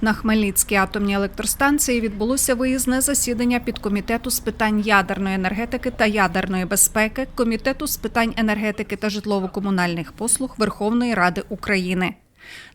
На Хмельницькій атомній електростанції відбулося виїзне засідання підкомітету з питань ядерної енергетики та ядерної безпеки Комітету з питань енергетики та житлово-комунальних послуг Верховної Ради України.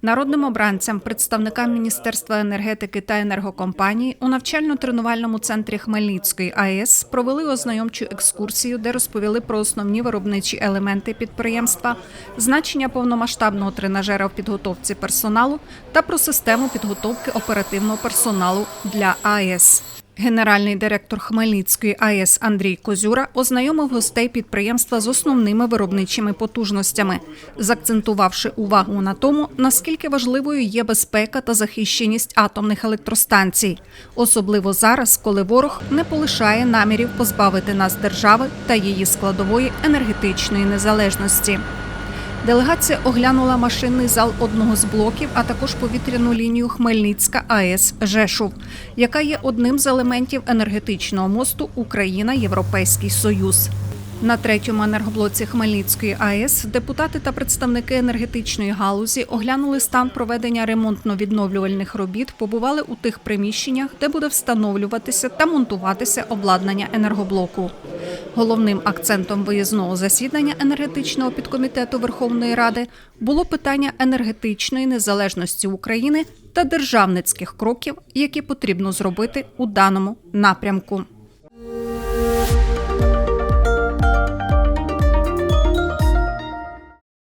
Народним обранцям, представникам Міністерства енергетики та енергокомпанії у навчально-тренувальному центрі Хмельницької АЕС провели ознайомчу екскурсію, де розповіли про основні виробничі елементи підприємства, значення повномасштабного тренажера в підготовці персоналу та про систему підготовки оперативного персоналу для АЕС. Генеральний директор Хмельницької АЕС Андрій Козюра ознайомив гостей підприємства з основними виробничими потужностями, закцентувавши увагу на тому, наскільки важливою є безпека та захищеність атомних електростанцій, особливо зараз, коли ворог не полишає намірів позбавити нас держави та її складової енергетичної незалежності. Делегація оглянула машинний зал одного з блоків, а також повітряну лінію Хмельницька АЕС Жешув, яка є одним з елементів енергетичного мосту Україна Європейський Союз. На третьому енергоблоці Хмельницької АЕС депутати та представники енергетичної галузі оглянули стан проведення ремонтно-відновлювальних робіт, побували у тих приміщеннях, де буде встановлюватися та монтуватися обладнання енергоблоку. Головним акцентом виїзного засідання енергетичного підкомітету Верховної Ради було питання енергетичної незалежності України та державницьких кроків, які потрібно зробити у даному напрямку.